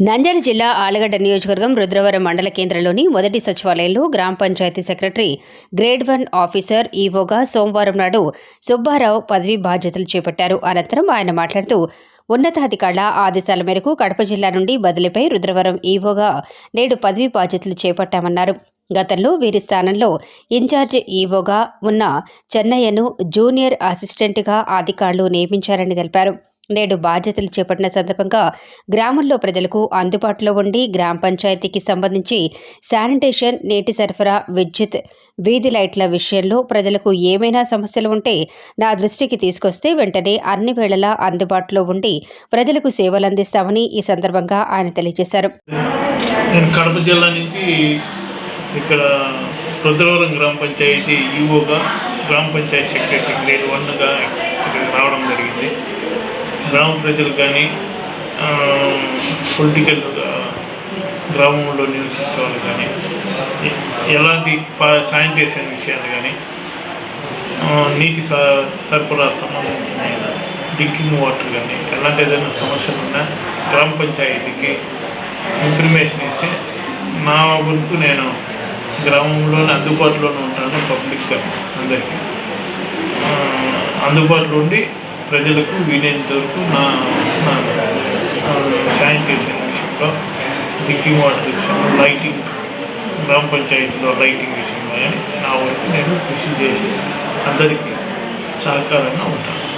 నంద్యాల జిల్లా ఆలగడ్డ నియోజకవర్గం రుద్రవరం మండల కేంద్రంలోని మొదటి సచివాలయంలో gram panchayat secretary grade one officer ఈవోగా సోమవారం నాడు సుబ్బారావు పదవి బాధ్యతలు చేపట్టారు. అనంతరం ఆయన మాట్లాడుతూ ఉన్నతాధికారుల ఆదేశాల మేరకు కడప జిల్లా నుండి బదిలీపై రుద్రవరం ఈవోగా నేడు పదవి బాధ్యతలు చేపట్టామన్నారు. గతంలో వీరి స్థానంలో ఇన్ఛార్జ్ ఈవోగా ఉన్న చెన్నయ్యను జూనియర్ అసిస్టెంట్గా అధికారులు నియమించారని తెలిపారు. నేడు బాధ్యతలు చేపట్టిన సందర్భంగా గ్రామంలో ప్రజలకు అందుబాటులో ఉండి గ్రామ పంచాయతీకి సంబంధించి శానిటేషన్ నీటి సరఫరా విద్యుత్ వీధి లైట్ల విషయంలో ప్రజలకు ఏమైనా సమస్యలు ఉంటే నా దృష్టికి తీసుకొస్తే వెంటనే అన్ని వేళలా అందుబాటులో ఉండి ప్రజలకు సేవలు అందిస్తామని ఈ సందర్భంగా ఆయన తెలియజేశారు. కడప జిల్లా నుంచి ఇక్కడ రుద్రవరం గ్రామ పంచాయతీ ఈఓగా గ్రామ పంచాయతీ సెక్రటరీ గ్రేడ్ వన్గా రావడం జరిగింది. గ్రామ ప్రజలు కానీ పొలిటికల్ గ్రామంలో నివసించే వాళ్ళు కానీ ఎలాంటి సాయం శానిటేషన్ విషయాలు కానీ నీటి స- సరఫరా సంబంధించిన డ్రింకింగ్ వాటర్ కానీ ఎలాంటి ఏదైనా సమస్యలు ఉన్నా గ్రామ పంచాయతీకి ఇన్ఫర్మేషన్ ఇస్తే నా వరకు నేను గ్రామంలోనే అందుబాటులోనే ఉంటాను పబ్లిక్గా అందరికీ. అందుబాటులో ఉండి ప్రజలకు వీలైనంత వరకు నా శానిటేషన్ విషయంలో డ్రింకింగ్ వాటర్ విషయంలో లైటింగ్ గ్రామ పంచాయతీలో లైటింగ్ విషయంలో కానీ నా వరకు నేను కృషి చేసి అందరికీ సహకారంగా ఉంటాను.